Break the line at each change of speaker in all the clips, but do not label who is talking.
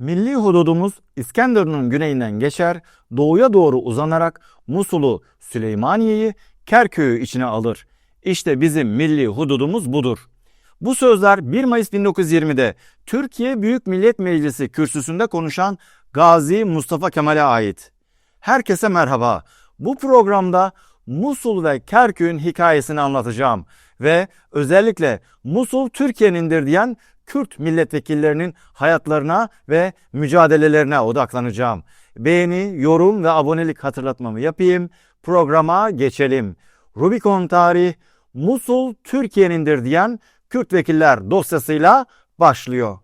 Milli hududumuz İskenderun'un güneyinden geçer, doğuya doğru uzanarak Musul'u, Süleymaniye'yi, Kerkük'ü içine alır. İşte bizim milli hududumuz budur. Bu sözler 1 Mayıs 1920'de Türkiye Büyük Millet Meclisi kürsüsünde konuşan Gazi Mustafa Kemal'e ait. Herkese merhaba. Bu programda Musul ve Kerkük'ün hikayesini anlatacağım ve özellikle Musul Türkiye'nindir diyen Kürt milletvekillerinin hayatlarına ve mücadelelerine odaklanacağım. Beğeni, yorum ve abonelik hatırlatmamı yapayım. Programa geçelim. Rubicon Tarih Musul Türkiye'nindir diyen Kürt vekiller dosyasıyla başlıyor.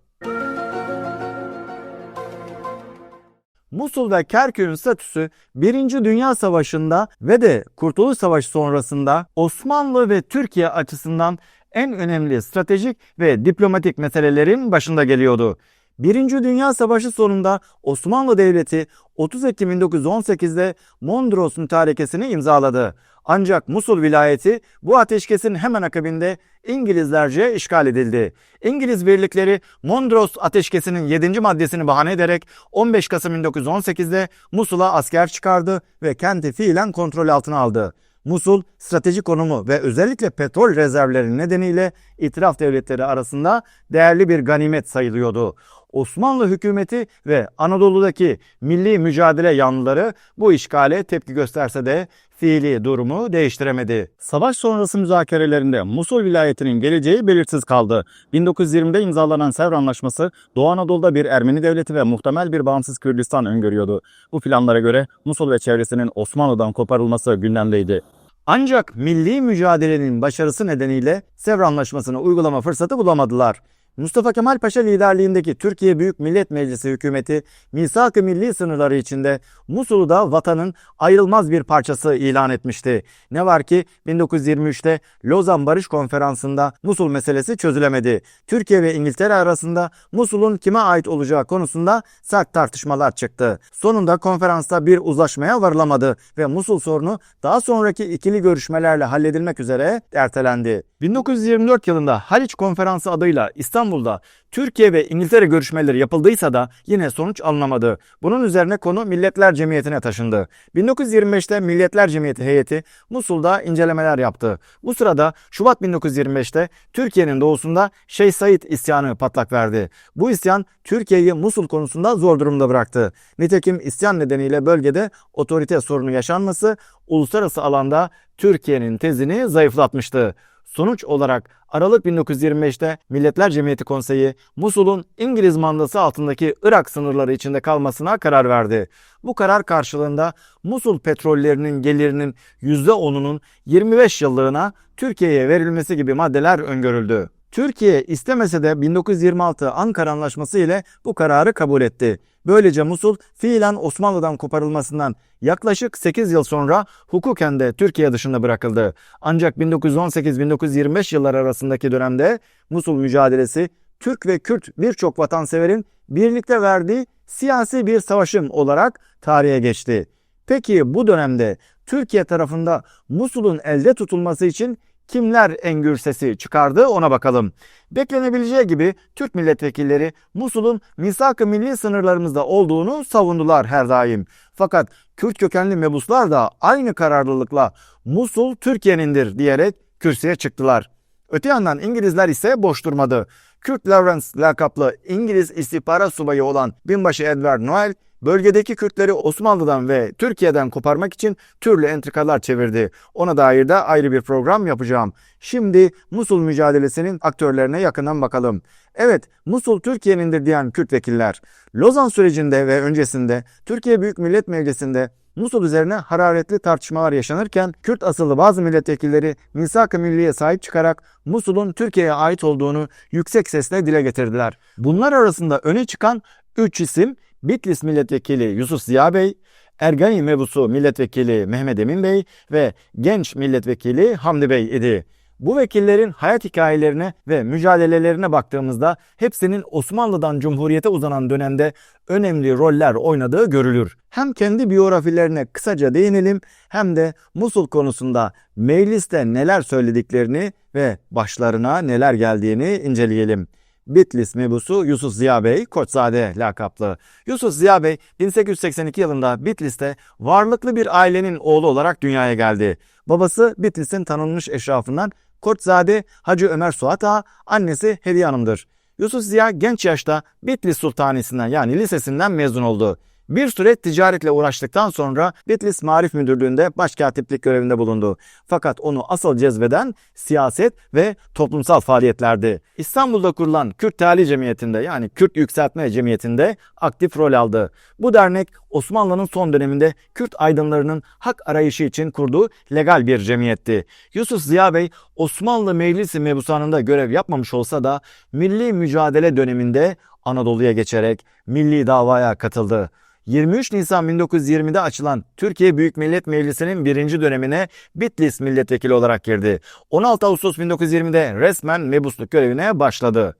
Musul ve Kerkük'ün statüsü 1. Dünya Savaşı'nda ve de Kurtuluş Savaşı sonrasında Osmanlı ve Türkiye açısından en önemli stratejik ve diplomatik meselelerin başında geliyordu. Birinci Dünya Savaşı sonunda Osmanlı Devleti 30 Ekim 1918'de Mondros Mütarekesini imzaladı. Ancak Musul vilayeti bu ateşkesin hemen akabinde İngilizlerce işgal edildi. İngiliz birlikleri Mondros Ateşkesi'nin 7. maddesini bahane ederek 15 Kasım 1918'de Musul'a asker çıkardı ve kenti fiilen kontrol altına aldı. Musul stratejik konumu ve özellikle petrol rezervleri nedeniyle itiraf devletleri arasında değerli bir ganimet sayılıyordu. Osmanlı hükümeti ve Anadolu'daki milli mücadele yanlıları bu işgale tepki gösterse de fiili durumu değiştiremedi. Savaş sonrası müzakerelerinde Musul vilayetinin geleceği belirsiz kaldı. 1920'de imzalanan Sevr Anlaşması Doğu Anadolu'da bir Ermeni devleti ve muhtemel bir bağımsız Kürdistan öngörüyordu. Bu planlara göre Musul ve çevresinin Osmanlı'dan koparılması gündemdeydi. Ancak milli mücadelenin başarısı nedeniyle Sevr Anlaşması'nı uygulama fırsatı bulamadılar. Mustafa Kemal Paşa liderliğindeki Türkiye Büyük Millet Meclisi hükümeti misak-ı milli sınırları içinde Musul'u da vatanın ayrılmaz bir parçası ilan etmişti. Ne var ki 1923'te Lozan Barış Konferansı'nda Musul meselesi çözülemedi. Türkiye ve İngiltere arasında Musul'un kime ait olacağı konusunda sert tartışmalar çıktı. Sonunda konferansta bir uzlaşmaya varılamadı ve Musul sorunu daha sonraki ikili görüşmelerle halledilmek üzere ertelendi. 1924 yılında Haliç Konferansı adıyla İstanbul'da Türkiye ve İngiltere görüşmeleri yapıldıysa da yine sonuç alınamadı. Bunun üzerine konu Milletler Cemiyeti'ne taşındı. 1925'te Milletler Cemiyeti heyeti Musul'da incelemeler yaptı. Bu sırada Şubat 1925'te Türkiye'nin doğusunda Şeyh Said isyanı patlak verdi. Bu isyan Türkiye'yi Musul konusunda zor durumda bıraktı. Nitekim isyan nedeniyle bölgede otorite sorunu yaşanması uluslararası alanda Türkiye'nin tezini zayıflatmıştı. Sonuç olarak Aralık 1925'te Milletler Cemiyeti Konseyi Musul'un İngiliz mandası altındaki Irak sınırları içinde kalmasına karar verdi. Bu karar karşılığında Musul petrollerinin gelirinin %10'unun 25 yıllığına Türkiye'ye verilmesi gibi maddeler öngörüldü. Türkiye istemese de 1926 Ankara Anlaşması ile bu kararı kabul etti. Böylece Musul fiilen Osmanlı'dan koparılmasından yaklaşık 8 yıl sonra hukuken de Türkiye dışında bırakıldı. Ancak 1918-1925 yılları arasındaki dönemde Musul mücadelesi Türk ve Kürt birçok vatanseverin birlikte verdiği siyasi bir savaşım olarak tarihe geçti. Peki bu dönemde Türkiye tarafında Musul'un elde tutulması için kimler engür sesi çıkardı ona bakalım. Beklenebileceği gibi Türk milletvekilleri Musul'un misak-ı milli sınırlarımızda olduğunu savundular her daim. Fakat Kürt kökenli mebuslar da aynı kararlılıkla Musul Türkiye'nindir diyerek kürsüye çıktılar. Öte yandan İngilizler ise boş durmadı. Kürt Lawrence lakaplı İngiliz istihbarat subayı olan binbaşı Edward Noel bölgedeki Kürtleri Osmanlı'dan ve Türkiye'den koparmak için türlü entrikalar çevirdi. Ona dair de ayrı bir program yapacağım. Şimdi Musul mücadelesinin aktörlerine yakından bakalım. Evet, Musul Türkiye'nindir diyen Kürt vekiller. Lozan sürecinde ve öncesinde Türkiye Büyük Millet Meclisi'nde Musul üzerine hararetli tartışmalar yaşanırken Kürt asıllı bazı milletvekilleri misak-ı milliye sahip çıkarak Musul'un Türkiye'ye ait olduğunu yüksek sesle dile getirdiler. Bunlar arasında öne çıkan 3 isim Bitlis milletvekili Yusuf Ziya Bey, Ergani Mebusu milletvekili Mehmet Emin Bey ve genç milletvekili Hamdi Bey idi. Bu vekillerin hayat hikayelerine ve mücadelelerine baktığımızda hepsinin Osmanlı'dan Cumhuriyete uzanan dönemde önemli roller oynadığı görülür. Hem kendi biyografilerine kısaca değinelim hem de Musul konusunda mecliste neler söylediklerini ve başlarına neler geldiğini inceleyelim. Bitlis mebusu Yusuf Ziya Bey Koçzade lakaplı. Yusuf Ziya Bey 1882 yılında Bitlis'te varlıklı bir ailenin oğlu olarak dünyaya geldi. Babası Bitlis'in tanınmış eşrafından Koçzade Hacı Ömer Suat Ağa, annesi Hediye Hanım'dır. Yusuf Ziya genç yaşta Bitlis Sultanisi'nden yani lisesinden mezun oldu. Bir süre ticaretle uğraştıktan sonra Bitlis Marif Müdürlüğü'nde başkatiplik görevinde bulundu. Fakat onu asıl cezbeden siyaset ve toplumsal faaliyetlerdi. İstanbul'da kurulan Kürt Teali Cemiyeti'nde yani Kürt Yükseltme Cemiyeti'nde aktif rol aldı. Bu dernek Osmanlı'nın son döneminde Kürt aydınlarının hak arayışı için kurduğu legal bir cemiyetti. Yusuf Ziya Bey Osmanlı Meclisi mebusanında görev yapmamış olsa da milli mücadele döneminde Anadolu'ya geçerek milli davaya katıldı. 23 Nisan 1920'de açılan Türkiye Büyük Millet Meclisi'nin birinci dönemine Bitlis milletvekili olarak girdi. 16 Ağustos 1920'de resmen mebusluk görevine başladı.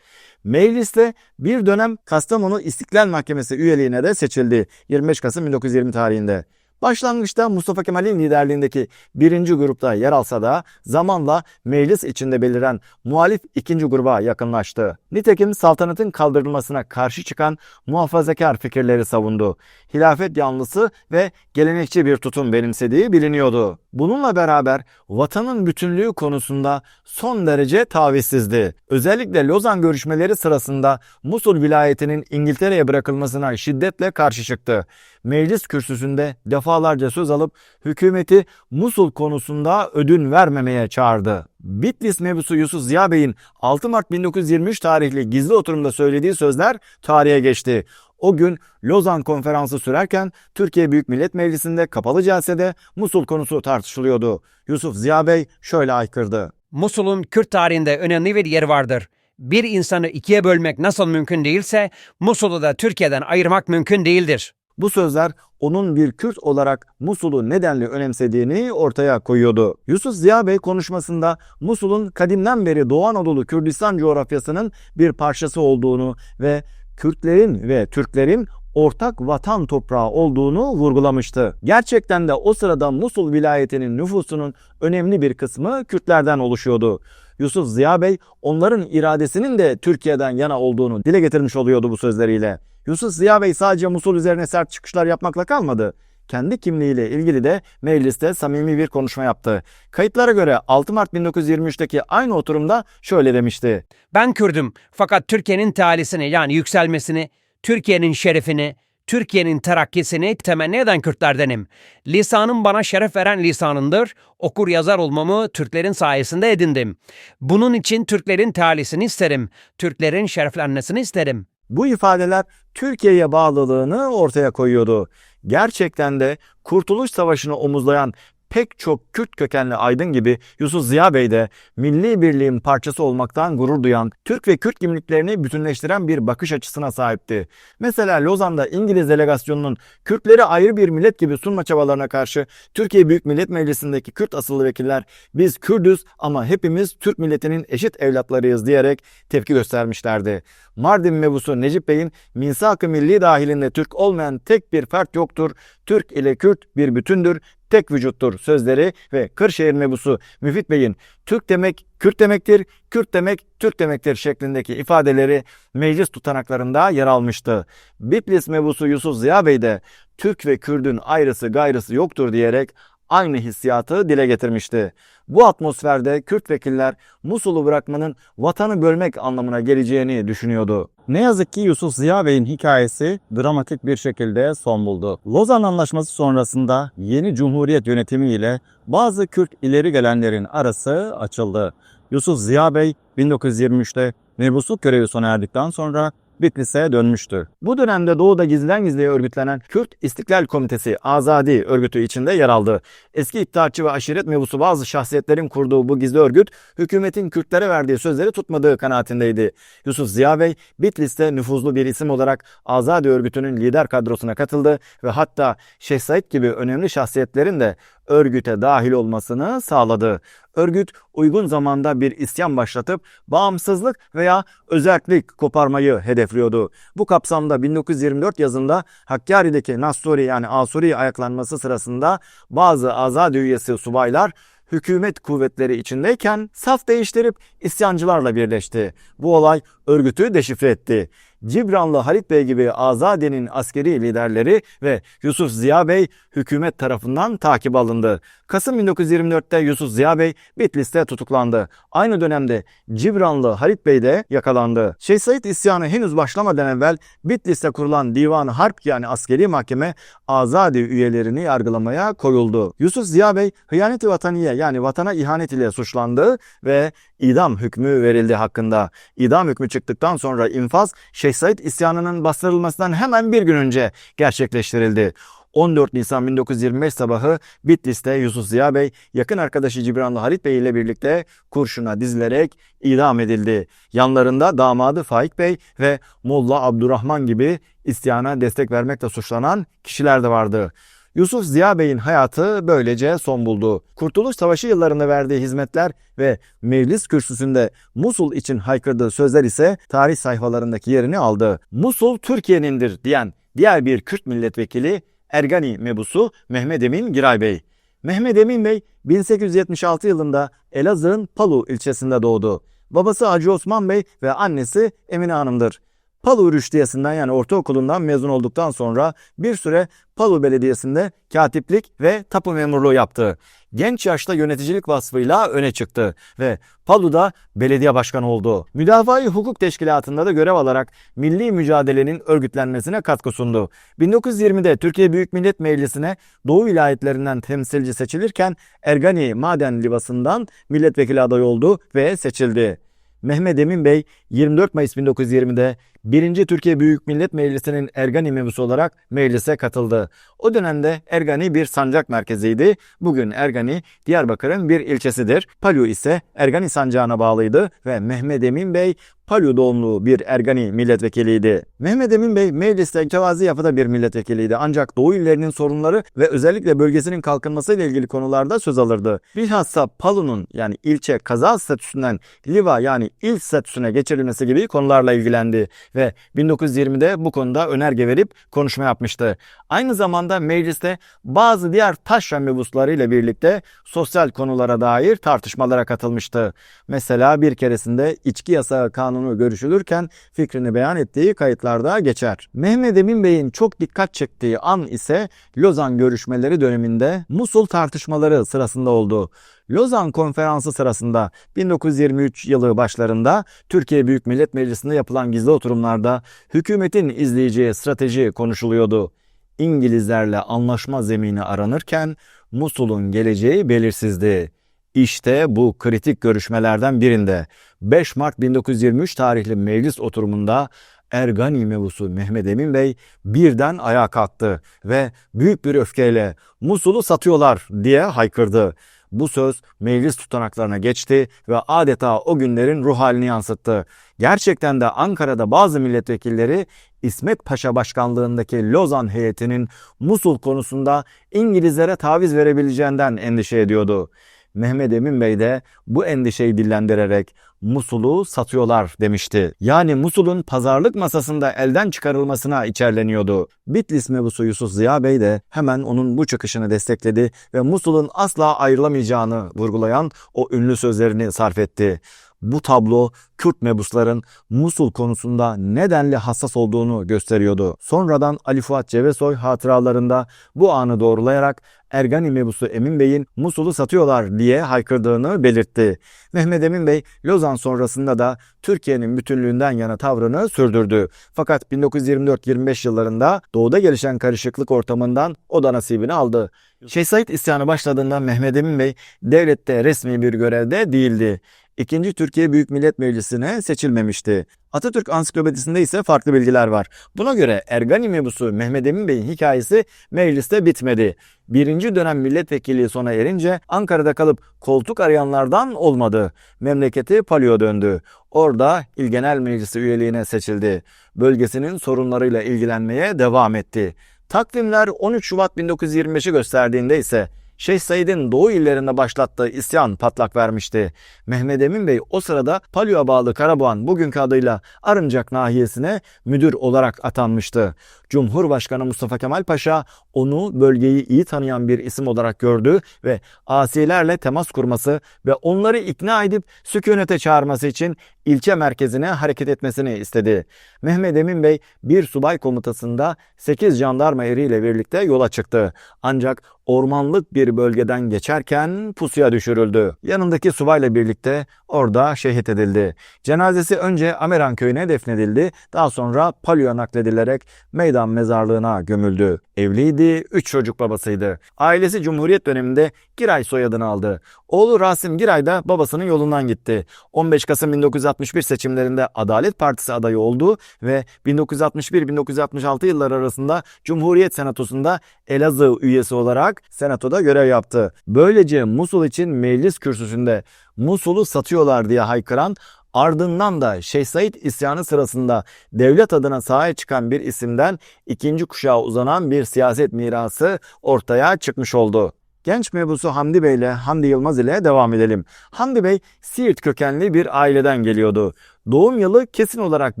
Mecliste bir dönem Kastamonu İstiklal Mahkemesi üyeliğine de seçildi 25 Kasım 1920 tarihinde. Başlangıçta Mustafa Kemal'in liderliğindeki birinci grupta yer alsa da zamanla meclis içinde beliren muhalif ikinci gruba yakınlaştı. Nitekim saltanatın kaldırılmasına karşı çıkan muhafazakar fikirleri savundu. Hilafet yanlısı ve gelenekçi bir tutum benimsediği biliniyordu. Bununla beraber vatanın bütünlüğü konusunda son derece tavizsizdi. Özellikle Lozan görüşmeleri sırasında Musul vilayetinin İngiltere'ye bırakılmasına şiddetle karşı çıktı. Meclis kürsüsünde defalarca söz alıp hükümeti Musul konusunda ödün vermemeye çağırdı. Bitlis mebusu Yusuf Ziya Bey'in 6 Mart 1923 tarihli gizli oturumda söylediği sözler tarihe geçti. O gün Lozan konferansı sürerken Türkiye Büyük Millet Meclisi'nde kapalı celsede Musul konusu tartışılıyordu. Yusuf Ziya Bey şöyle aykırdı.
Musul'un Kürt tarihinde önemli bir yeri vardır. Bir insanı ikiye bölmek nasıl mümkün değilse Musul'u da Türkiye'den ayırmak mümkün değildir.
Bu sözler onun bir Kürt olarak Musul'u nedenli önemsediğini ortaya koyuyordu. Yusuf Ziya Bey konuşmasında Musul'un kadimden beri Doğu Anadolu Kürdistan coğrafyasının bir parçası olduğunu ve Kürtlerin ve Türklerin ortak vatan toprağı olduğunu vurgulamıştı. Gerçekten de o sırada Musul vilayetinin nüfusunun önemli bir kısmı Kürtlerden oluşuyordu. Yusuf Ziya Bey onların iradesinin de Türkiye'den yana olduğunu dile getirmiş oluyordu bu sözleriyle. Yusuf Ziya Bey sadece Musul üzerine sert çıkışlar yapmakla kalmadı. Kendi kimliğiyle ilgili de mecliste samimi bir konuşma yaptı. Kayıtlara göre 6 Mart 1923'teki aynı oturumda şöyle demişti.
Ben Kürdüm fakat Türkiye'nin talisini yani yükselmesini, Türkiye'nin şerefini, Türkiye'nin terakkisini temenni eden Kürtlerdenim. Lisanım bana şeref veren lisanındır. Okur yazar olmamı Türklerin sayesinde edindim. Bunun için Türklerin talisini isterim. Türklerin şereflenmesini isterim.
Bu ifadeler Türkiye'ye bağlılığını ortaya koyuyordu. Gerçekten de Kurtuluş Savaşı'nı omuzlayan pek çok Kürt kökenli aydın gibi Yusuf Ziya Bey de milli birliğin parçası olmaktan gurur duyan, Türk ve Kürt kimliklerini bütünleştiren bir bakış açısına sahipti. Mesela Lozan'da İngiliz delegasyonunun Kürtleri ayrı bir millet gibi sunma çabalarına karşı Türkiye Büyük Millet Meclisi'ndeki Kürt asıllı vekiller biz Kürdüz ama hepimiz Türk milletinin eşit evlatlarıyız diyerek tepki göstermişlerdi. Mardin mebusu Necip Bey'in Minsak-ı Milli dahilinde Türk olmayan tek bir fert yoktur. Türk ile Kürt bir bütündür tek vücuttur sözleri ve Kırşehir mebusu Müfit Bey'in Türk demek Kürt demektir, Kürt demek Türk demektir şeklindeki ifadeleri meclis tutanaklarında yer almıştı. Bitlis mebusu Yusuf Ziya Bey de Türk ve Kürdün ayrısı gayrısı yoktur diyerek aynı hissiyatı dile getirmişti. Bu atmosferde Kürt vekiller Musul'u bırakmanın vatanı bölmek anlamına geleceğini düşünüyordu. Ne yazık ki Yusuf Ziya Bey'in hikayesi dramatik bir şekilde son buldu. Lozan Anlaşması sonrasında yeni Cumhuriyet yönetimiyle bazı Kürt ileri gelenlerin arası açıldı. Yusuf Ziya Bey 1923'te mebusluk görevi sona erdikten sonra Bitlis'e dönmüştü. Bu dönemde Doğu'da gizliden gizliye örgütlenen Kürt İstiklal Komitesi Azadi örgütü içinde yer aldı. Eski İttihatçı ve aşiret mebusu bazı şahsiyetlerin kurduğu bu gizli örgüt hükümetin Kürtlere verdiği sözleri tutmadığı kanaatindeydi. Yusuf Ziya Bey Bitlis'te nüfuzlu bir isim olarak Azadi örgütünün lider kadrosuna katıldı ve hatta Şeyh Said gibi önemli şahsiyetlerin de örgüte dahil olmasını sağladı. Örgüt uygun zamanda bir isyan başlatıp bağımsızlık veya özellik koparmayı hedefliyordu. Bu kapsamda 1924 yazında Hakkari'deki Nasturi yani Asuri ayaklanması sırasında bazı azad üyesi subaylar hükümet kuvvetleri içindeyken saf değiştirip isyancılarla birleşti. Bu olay örgütü deşifre etti. Cibranlı Halit Bey gibi Azade'nin askeri liderleri ve Yusuf Ziya Bey hükümet tarafından takip alındı. Kasım 1924'te Yusuf Ziya Bey Bitlis'te tutuklandı. Aynı dönemde Cibranlı Halit Bey de yakalandı. Şeyh Said isyanı henüz başlamadan evvel Bitlis'te kurulan Divan Harp yani askeri mahkeme Azadi üyelerini yargılamaya koyuldu. Yusuf Ziya Bey hıyaneti vataniye yani vatana ihanet ile suçlandı ve idam hükmü verildi hakkında. İdam hükmü çıktıktan sonra infaz Şeyh Said isyanının bastırılmasından hemen bir gün önce gerçekleştirildi. 14 Nisan 1925 sabahı Bitlis'te Yusuf Ziya Bey yakın arkadaşı Cibranlı Halit Bey ile birlikte kurşuna dizilerek idam edildi. Yanlarında damadı Faik Bey ve Molla Abdurrahman gibi isyana destek vermekle suçlanan kişiler de vardı. Yusuf Ziya Bey'in hayatı böylece son buldu. Kurtuluş Savaşı yıllarında verdiği hizmetler ve meclis kürsüsünde Musul için haykırdığı sözler ise tarih sayfalarındaki yerini aldı. Musul Türkiye'nindir diyen diğer bir Kürt milletvekili Ergani mebusu Mehmet Emin Giray Bey. Mehmet Emin Bey 1876 yılında Elazığ'ın Palu ilçesinde doğdu. Babası Hacı Osman Bey ve annesi Emine Hanım'dır. Palu Rüştiyesi'nden yani ortaokulundan mezun olduktan sonra bir süre Palu Belediyesi'nde katiplik ve tapu memurluğu yaptı. Genç yaşta yöneticilik vasfıyla öne çıktı ve Palu'da belediye başkanı oldu. Müdafaa-i Hukuk Teşkilatı'nda da görev alarak milli mücadelenin örgütlenmesine katkı sundu. 1920'de Türkiye Büyük Millet Meclisi'ne Doğu vilayetlerinden temsilci seçilirken Ergani Maden Livası'ndan milletvekili adayı oldu ve seçildi. Mehmet Emin Bey 24 Mayıs 1920'de 1. Türkiye Büyük Millet Meclisi'nin Ergani mebusu olarak meclise katıldı. O dönemde Ergani bir sancak merkeziydi. Bugün Ergani Diyarbakır'ın bir ilçesidir. Palyu ise Ergani sancağına bağlıydı ve Mehmet Emin Bey Palyu doğumlu bir Ergani milletvekiliydi. Mehmet Emin Bey mecliste mütevazi yapıda bir milletvekiliydi ancak Doğu illerinin sorunları ve özellikle bölgesinin kalkınmasıyla ilgili konularda söz alırdı. Bilhassa Palu'nun yani ilçe kaza statüsünden Liva yani il statüsüne geçirilmesi gibi konularla ilgilendi ve 1920'de bu konuda önerge verip konuşma yapmıştı. Aynı zamanda mecliste bazı diğer taşra mebusları ile birlikte sosyal konulara dair tartışmalara katılmıştı. Mesela bir keresinde içki yasağı kanunu görüşülürken fikrini beyan ettiği kayıtlarda geçer. Mehmet Emin Bey'in çok dikkat çektiği an ise Lozan görüşmeleri döneminde Musul tartışmaları sırasında oldu. Lozan Konferansı sırasında 1923 yılı başlarında Türkiye Büyük Millet Meclisi'nde yapılan gizli oturumlarda hükümetin izleyeceği strateji konuşuluyordu. İngilizlerle anlaşma zemini aranırken Musul'un geleceği belirsizdi. İşte bu kritik görüşmelerden birinde 5 Mart 1923 tarihli meclis oturumunda Ergani mebusu Mehmet Emin Bey birden ayağa kalktı ve büyük bir öfkeyle Musul'u satıyorlar diye haykırdı. Bu söz meclis tutanaklarına geçti ve adeta o günlerin ruh halini yansıttı. Gerçekten de Ankara'da bazı milletvekilleri İsmet Paşa başkanlığındaki Lozan heyetinin Musul konusunda İngilizlere taviz verebileceğinden endişe ediyordu. Mehmet Emin Bey de bu endişeyi dillendirerek Musul'u satıyorlar demişti. Yani Musul'un pazarlık masasında elden çıkarılmasına içerleniyordu. Bitlis mebusu Yusuf Ziya Bey de hemen onun bu çıkışını destekledi ve Musul'un asla ayrılamayacağını vurgulayan o ünlü sözlerini sarf etti. Bu tablo Kürt mebusların Musul konusunda nedenli hassas olduğunu gösteriyordu. Sonradan Ali Fuat Cevesoy hatıralarında bu anı doğrulayarak Ergani mebusu Emin Bey'in Musul'u satıyorlar diye haykırdığını belirtti. Mehmet Emin Bey Lozan sonrasında da Türkiye'nin bütünlüğünden yana tavrını sürdürdü. Fakat 1924-25 yıllarında doğuda gelişen karışıklık ortamından o da nasibini aldı. Şeyh Said isyanı başladığında Mehmet Emin Bey devlette resmi bir görevde değildi. İkinci Türkiye Büyük Millet Meclisi'ne seçilmemişti. Atatürk Ansiklopedisinde ise farklı bilgiler var. Buna göre Ergani mebusu Mehmet Emin Bey'in hikayesi mecliste bitmedi. Birinci dönem milletvekilliği sona erince Ankara'da kalıp koltuk arayanlardan olmadı. Memleketi Palio'ya döndü. Orada İl Genel Meclisi üyeliğine seçildi. Bölgesinin sorunlarıyla ilgilenmeye devam etti. Takvimler 13 Şubat 1925'i gösterdiğinde ise Şeyh Said'in doğu illerinde başlattığı isyan patlak vermişti. Mehmet Emin Bey o sırada Palyo'ya bağlı Karaboğan bugünkü adıyla Arıncak nahiyesine müdür olarak atanmıştı. Cumhurbaşkanı Mustafa Kemal Paşa onu bölgeyi iyi tanıyan bir isim olarak gördü ve asilerle temas kurması ve onları ikna edip sükunete çağırması için ilçe merkezine hareket etmesini istedi. Mehmet Emin Bey bir subay komutasında 8 jandarma eriyle birlikte yola çıktı. Ancak ormanlık bir bölgeden geçerken pusuya düşürüldü. Yanındaki subayla birlikte orada şehit edildi. Cenazesi önce Ameran köyüne defnedildi. Daha sonra Palyo'ya nakledilerek meydan mezarlığına gömüldü. Evliydi, 3 çocuk babasıydı. Ailesi Cumhuriyet döneminde Giray soyadını aldı. Oğlu Rasim Giray da babasının yolundan gitti. 15 Kasım 1961 seçimlerinde Adalet Partisi adayı oldu ve 1961-1966 yılları arasında Cumhuriyet Senatosu'nda Elazığ üyesi olarak senatoda görev yaptı. Böylece Musul için meclis kürsüsünde Musul'u satıyorlar diye haykıran Ardından da Şeyh Said isyanı sırasında devlet adına sahaya çıkan bir isimden ikinci kuşağa uzanan bir siyaset mirası ortaya çıkmış oldu. Genç mebusu Hamdi Bey ile Hamdi Yılmaz ile devam edelim. Hamdi Bey Siirt kökenli bir aileden geliyordu. Doğum yılı kesin olarak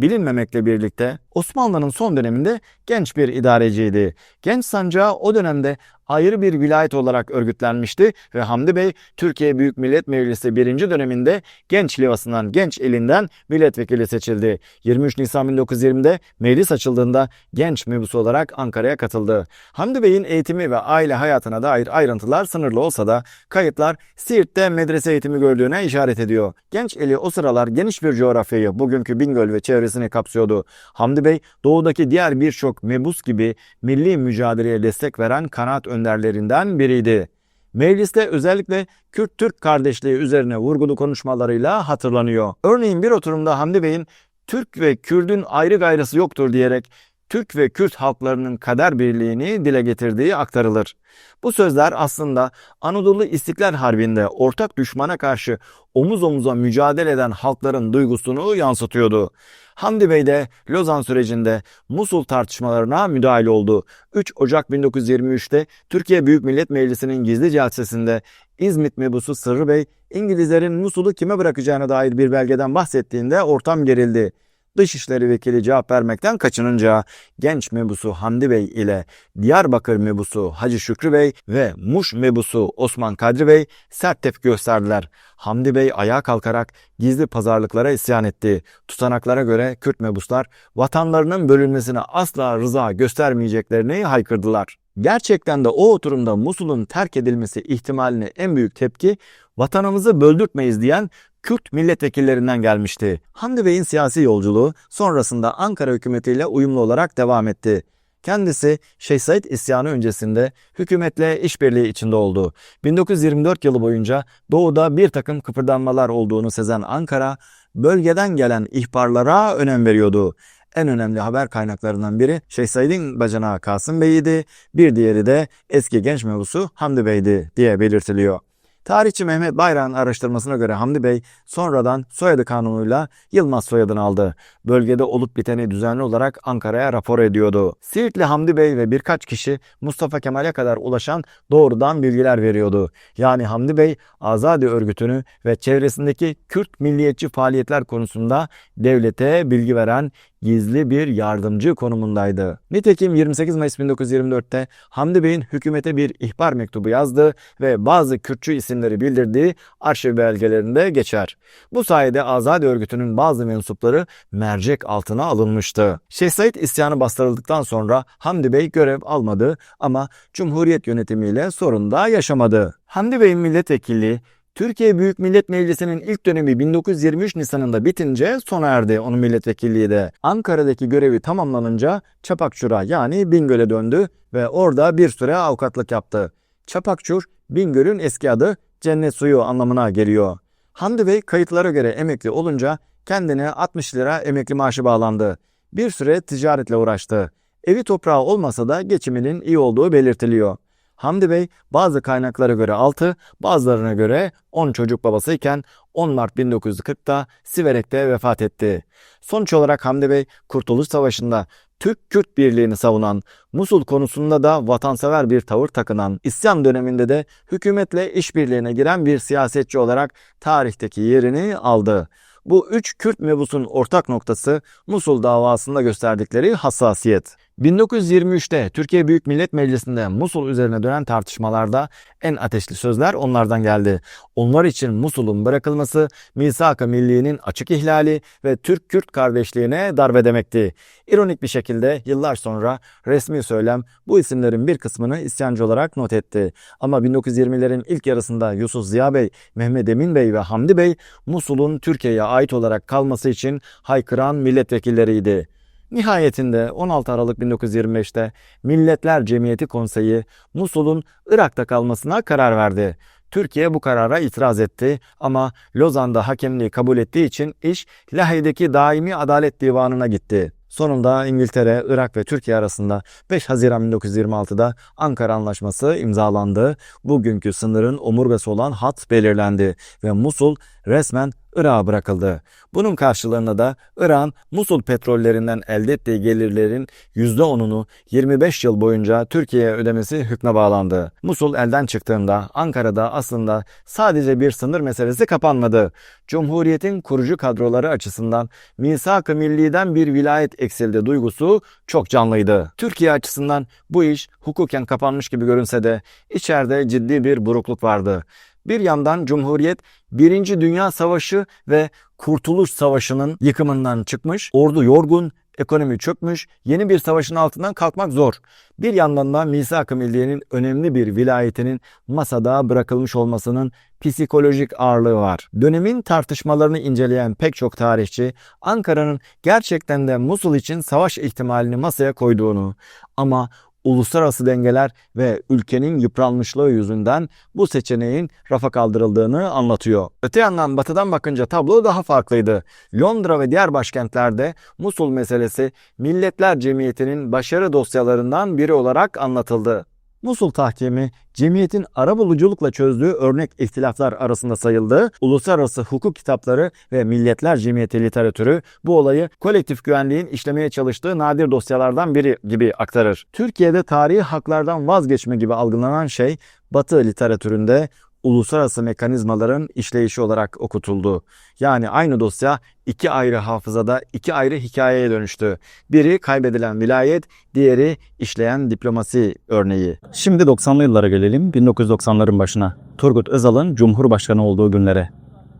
bilinmemekle birlikte Osmanlı'nın son döneminde genç bir idareciydi. Genç sancağı o dönemde ayrı bir vilayet olarak örgütlenmişti ve Hamdi Bey Türkiye Büyük Millet Meclisi 1. döneminde genç livasından, genç elinden milletvekili seçildi. 23 Nisan 1920'de meclis açıldığında genç mebusu olarak Ankara'ya katıldı. Hamdi Bey'in eğitimi ve aile hayatına dair ayrıntılar sınırlı olsa da kayıtlar Siirt'te medrese eğitimi gördüğüne işaret ediyor. Genç eli o sıralar geniş bir coğrafyayı, bugünkü Bingöl ve çevresini kapsıyordu. Hamdi Bey doğudaki diğer birçok mebus gibi milli mücadeleye destek veren kanaat önderlerinden biriydi. Mecliste özellikle Kürt-Türk kardeşliği üzerine vurgulu konuşmalarıyla hatırlanıyor. Örneğin bir oturumda Hamdi Bey'in Türk ve Kürdün ayrı gayrısı yoktur diyerek Türk ve Kürt halklarının kader birliğini dile getirdiği aktarılır. Bu sözler aslında Anadolu İstiklal Harbi'nde ortak düşmana karşı omuz omuza mücadele eden halkların duygusunu yansıtıyordu. Hamdi Bey de Lozan sürecinde Musul tartışmalarına müdahil oldu. 3 Ocak 1923'te Türkiye Büyük Millet Meclisi'nin gizli celsesinde İzmit mebusu Sırrı Bey, İngilizlerin Musul'u kime bırakacağına dair bir belgeden bahsettiğinde ortam gerildi. Dışişleri Vekili cevap vermekten kaçınınca genç mebusu Hamdi Bey ile Diyarbakır mebusu Hacı Şükrü Bey ve Muş mebusu Osman Kadri Bey sert tepki gösterdiler. Hamdi Bey ayağa kalkarak gizli pazarlıklara isyan etti. Tutanaklara göre Kürt mebuslar vatanlarının bölünmesine asla rıza göstermeyeceklerini haykırdılar. Gerçekten de o oturumda Musul'un terk edilmesi ihtimaline en büyük tepki vatanımızı böldürtmeyiz diyen Kürt milletvekillerinden gelmişti. Hamdi Bey'in siyasi yolculuğu sonrasında Ankara hükümetiyle uyumlu olarak devam etti. Kendisi Şeyh Said isyanı öncesinde hükümetle işbirliği içinde oldu. 1924 yılı boyunca doğuda bir takım kıpırdanmalar olduğunu sezen Ankara, bölgeden gelen ihbarlara önem veriyordu. En önemli haber kaynaklarından biri Şeyh Said'in bacanağı Kasım Bey'iydi, bir diğeri de eski genç mebusu Hamdi Bey'di diye belirtiliyor. Tarihçi Mehmet Bayrak'ın araştırmasına göre Hamdi Bey sonradan soyadı kanunuyla Yılmaz soyadını aldı. Bölgede olup biteni düzenli olarak Ankara'ya rapor ediyordu. Siirtli Hamdi Bey ve birkaç kişi Mustafa Kemal'e kadar ulaşan doğrudan bilgiler veriyordu. Yani Hamdi Bey Azadi örgütünü ve çevresindeki Kürt milliyetçi faaliyetler konusunda devlete bilgi veren gizli bir yardımcı konumundaydı. Nitekim 28 Mayıs 1924'te Hamdi Bey'in hükümete bir ihbar mektubu yazdı ve bazı Kürtçü isimleri bildirdiği arşiv belgelerinde geçer. Bu sayede Azadi örgütünün bazı mensupları mercek altına alınmıştı. Şeyh Said isyanı bastırıldıktan sonra Hamdi Bey görev almadı ama Cumhuriyet yönetimiyle sorun da yaşamadı. Hamdi Bey'in milletvekilliği Türkiye Büyük Millet Meclisi'nin ilk dönemi 1923 Nisan'ında bitince sona erdi onun milletvekilliği de. Ankara'daki görevi tamamlanınca Çapakçur'a yani Bingöl'e döndü ve orada bir süre avukatlık yaptı. Çapakçur, Bingöl'ün eski adı cennet suyu anlamına geliyor. Hamdi Bey kayıtlara göre emekli olunca kendine 60 lira emekli maaşı bağlandı. Bir süre ticaretle uğraştı. Evi toprağı olmasa da geçiminin iyi olduğu belirtiliyor. Hamdi Bey bazı kaynaklara göre 6, bazılarına göre 10 çocuk babasıyken 10 Mart 1940'da Siverek'te vefat etti. Sonuç olarak Hamdi Bey Kurtuluş Savaşı'nda Türk-Kürt birliğini savunan, Musul konusunda da vatansever bir tavır takınan, isyan döneminde de hükümetle işbirliğine giren bir siyasetçi olarak tarihteki yerini aldı. Bu üç Kürt mebusun ortak noktası Musul davasında gösterdikleri hassasiyet. 1923'te Türkiye Büyük Millet Meclisi'nde Musul üzerine dönen tartışmalarda en ateşli sözler onlardan geldi. Onlar için Musul'un bırakılması misak-ı milliyenin açık ihlali ve Türk-Kürt kardeşliğine darbe demekti. İronik bir şekilde yıllar sonra resmi söylem bu isimlerin bir kısmını isyancı olarak not etti. Ama 1920'lerin ilk yarısında Yusuf Ziya Bey, Mehmet Emin Bey ve Hamdi Bey Musul'un Türkiye'ye ait olarak kalması için haykıran milletvekilleriydi. Nihayetinde 16 Aralık 1925'te Milletler Cemiyeti Konseyi Musul'un Irak'ta kalmasına karar verdi. Türkiye bu karara itiraz etti ama Lozan'da hakemliği kabul ettiği için iş Lahey'deki Daimi Adalet Divanı'na gitti. Sonunda İngiltere, Irak ve Türkiye arasında 5 Haziran 1926'da Ankara Anlaşması imzalandı. Bugünkü sınırın omurgası olan hat belirlendi ve Musul resmen Irak'a bırakıldı. Bunun karşılığında da Irak'ın Musul petrollerinden elde ettiği gelirlerin %10'unu 25 yıl boyunca Türkiye'ye ödemesi hükme bağlandı. Musul elden çıktığında Ankara'da aslında sadece bir sınır meselesi kapanmadı. Cumhuriyetin kurucu kadroları açısından misak-ı milliden bir vilayet eksildi duygusu çok canlıydı. Türkiye açısından bu iş hukuken kapanmış gibi görünse de içeride ciddi bir burukluk vardı. Bir yandan Cumhuriyet Birinci Dünya Savaşı ve Kurtuluş Savaşı'nın yıkımından çıkmış, ordu yorgun, ekonomi çökmüş, yeni bir savaşın altından kalkmak zor. Bir yandan da Misak-ı Milliye'nin önemli bir vilayetinin masada bırakılmış olmasının psikolojik ağırlığı var. Dönemin tartışmalarını inceleyen pek çok tarihçi Ankara'nın gerçekten de Musul için savaş ihtimalini masaya koyduğunu ama uluslararası dengeler ve ülkenin yıpranmışlığı yüzünden bu seçeneğin rafa kaldırıldığını anlatıyor. Öte yandan batıdan bakınca tablo daha farklıydı. Londra ve diğer başkentlerde Musul meselesi Milletler Cemiyeti'nin başarı dosyalarından biri olarak anlatıldı. Musul tahkimi cemiyetin arabuluculukla çözdüğü örnek ihtilaflar arasında sayıldı. Uluslararası hukuk kitapları ve Milletler Cemiyeti literatürü bu olayı kolektif güvenliğin işlemeye çalıştığı nadir dosyalardan biri gibi aktarır. Türkiye'de tarihi haklardan vazgeçme gibi algılanan şey Batı literatüründe uluslararası mekanizmaların işleyişi olarak okutuldu. Yani aynı dosya iki ayrı hafızada iki ayrı hikayeye dönüştü. Biri kaybedilen vilayet, diğeri işleyen diplomasi örneği. Şimdi 90'lı yıllara gelelim, 1990'ların başına. Turgut Özal'ın Cumhurbaşkanı olduğu günlere.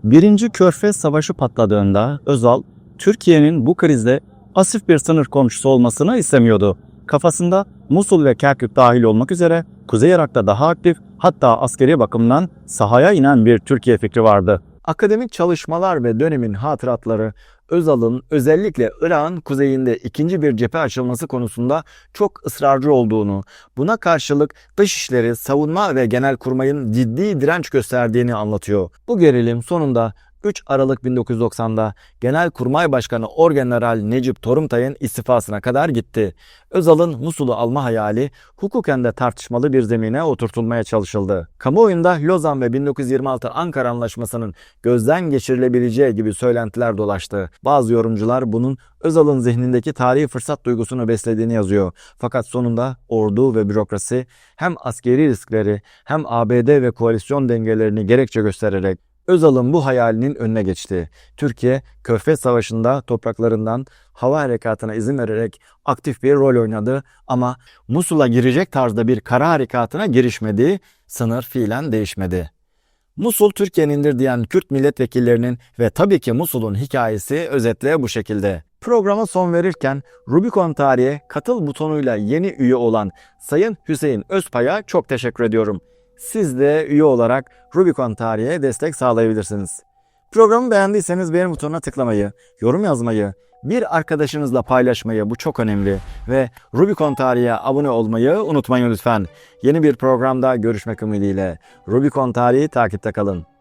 Birinci Körfez Savaşı patladığında Özal, Türkiye'nin bu krizde asif bir sınır komşusu olmasını istemiyordu. Kafasında Musul ve Kerkük dahil olmak üzere Kuzey Irak'ta daha aktif hatta askeri bakımdan sahaya inen bir Türkiye fikri vardı. Akademik çalışmalar ve dönemin hatıratları Özal'ın özellikle Irak'ın kuzeyinde ikinci bir cephe açılması konusunda çok ısrarcı olduğunu, buna karşılık dışişleri, savunma ve genelkurmayın ciddi direnç gösterdiğini anlatıyor. Bu gerilim sonunda 3 Aralık 1990'da Genelkurmay Başkanı Orgeneral Necip Torumtay'ın istifasına kadar gitti. Özal'ın Musul'u alma hayali hukuken de tartışmalı bir zemine oturtulmaya çalışıldı. Kamuoyunda Lozan ve 1926 Ankara Anlaşması'nın gözden geçirilebileceği gibi söylentiler dolaştı. Bazı yorumcular bunun Özal'ın zihnindeki tarihi fırsat duygusunu beslediğini yazıyor. Fakat sonunda ordu ve bürokrasi hem askeri riskleri hem ABD ve koalisyon dengelerini gerekçe göstererek Özal'ın bu hayalinin önüne geçti. Türkiye, Körfez Savaşı'nda topraklarından hava harekatına izin vererek aktif bir rol oynadı ama Musul'a girecek tarzda bir kara harekatına girişmedi, sınır fiilen değişmedi. Musul Türkiye'nindir diyen Kürt milletvekillerinin ve tabii ki Musul'un hikayesi özetle bu şekilde. Programa son verirken Rubicon Tarihe katıl butonuyla yeni üye olan Sayın Hüseyin Özpay'a çok teşekkür ediyorum. Siz de üye olarak Rubicon Tarihe destek sağlayabilirsiniz. Programı beğendiyseniz beğen butonuna tıklamayı, yorum yazmayı, bir arkadaşınızla paylaşmayı bu çok önemli ve Rubicon Tarihe abone olmayı unutmayın lütfen. Yeni bir programda görüşmek ümidiyle. Rubicon Tarihi takipte kalın.